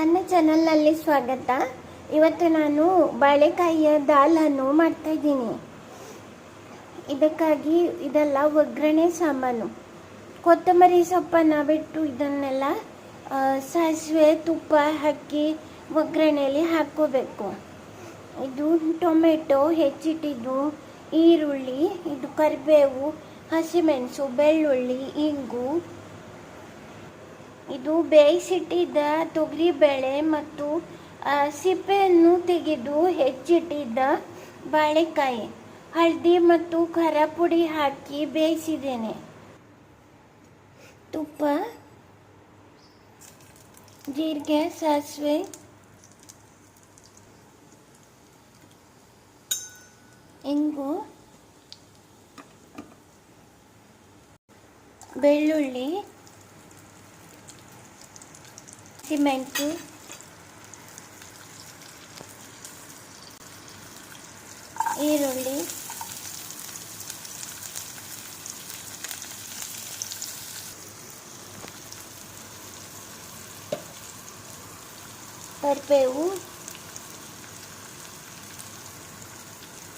ನನ್ನ ಚಾನಲ್ನಲ್ಲಿ ಸ್ವಾಗತ. ಇವತ್ತು ನಾನು ಬಾಳೆಕಾಯಿಯ ದಾಲನ್ನು ಮಾಡ್ತಾ ಇದ್ದೀನಿ. ಇದಕ್ಕಾಗಿ ಇದೆಲ್ಲ ಒಗ್ಗರಣೆ ಸಾಮಾನು. ಕೊತ್ತಂಬರಿ ಸೊಪ್ಪನ್ನು ಬಿಟ್ಟು ಇದನ್ನೆಲ್ಲ ಸಾಸಿವೆ, ತುಪ್ಪ ಹಾಕಿ ಒಗ್ಗರಣೆಯಲ್ಲಿ ಹಾಕ್ಕೋಬೇಕು. ಇದು ಟೊಮೆಟೊ, ಹೆಚ್ಚಿಟ್ಟಿದ್ದು, ಈರುಳ್ಳಿ, ಇದು ಕರಿಬೇವು, ಹಸಿಮೆಣಸು, ಬೆಳ್ಳುಳ್ಳಿ, ಇಂಗು ಇದು ಬೇಯಿಸಿಟ್ಟಿದ್ದ ತೊಗರಿಬೇಳೆ ಮತ್ತು ಸಿಪ್ಪೆಯನ್ನು ತೆಗೆದು ಹೆಚ್ಚಿಟ್ಟಿದ್ದ ಬಾಳೆಕಾಯಿ. ಹಳದಿ ಮತ್ತು ಖಾರ ಪುಡಿ ಹಾಕಿ ಬೇಯಿಸಿದ್ದೇನೆ. ತುಪ್ಪ, ಜೀರಿಗೆ, ಸಾಸಿವೆ, ಇಂಗು, ಬೆಳ್ಳುಳ್ಳಿ ಸಿಮೆಂಟು ಈರುಳ್ಳಿ ಕರಿಬೇವು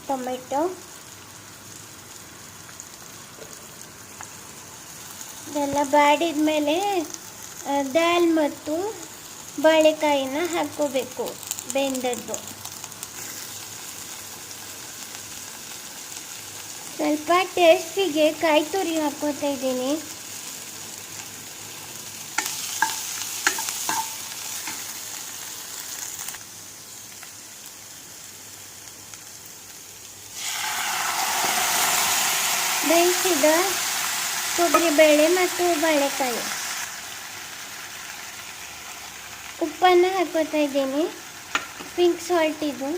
ಟೊಮೆಟೊ ಇದೆಲ್ಲ ಬಾಡಿದ ಮೇಲೆ ದಾಲ್ ಮತ್ತು ಬಾಳೆಕಾಯಿನ ಹಾಕ್ಕೋಬೇಕು, ಬೆಂದದ್ದು. ಸ್ವಲ್ಪ ಟೇಸ್ಟಿಗೆ ಕಾಯಿ ತುರಿ ಹಾಕ್ಕೋತಾ ಇದ್ದೀನಿ. ಬೇಯಿಸಿದ ತೊಗರಿಬೇಳೆ ಮತ್ತು ಬಾಳೆಕಾಯಿ. ಉಪ್ಪನ್ನು ಹಾಕೋತಾ ಇದ್ದೀನಿ. ಪಿಂಕ್ ಸಾಲ್ಟ್ ಇದು.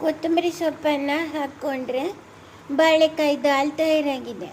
ಕೊತ್ತಂಬರಿ ಸೊಪ್ಪನ್ನು ಹಾಕ್ಕೊಂಡ್ರೆ ಬಾಳೆಕಾಯಿ ದಾಲ್ ತಯಾರಾಗಿದೆ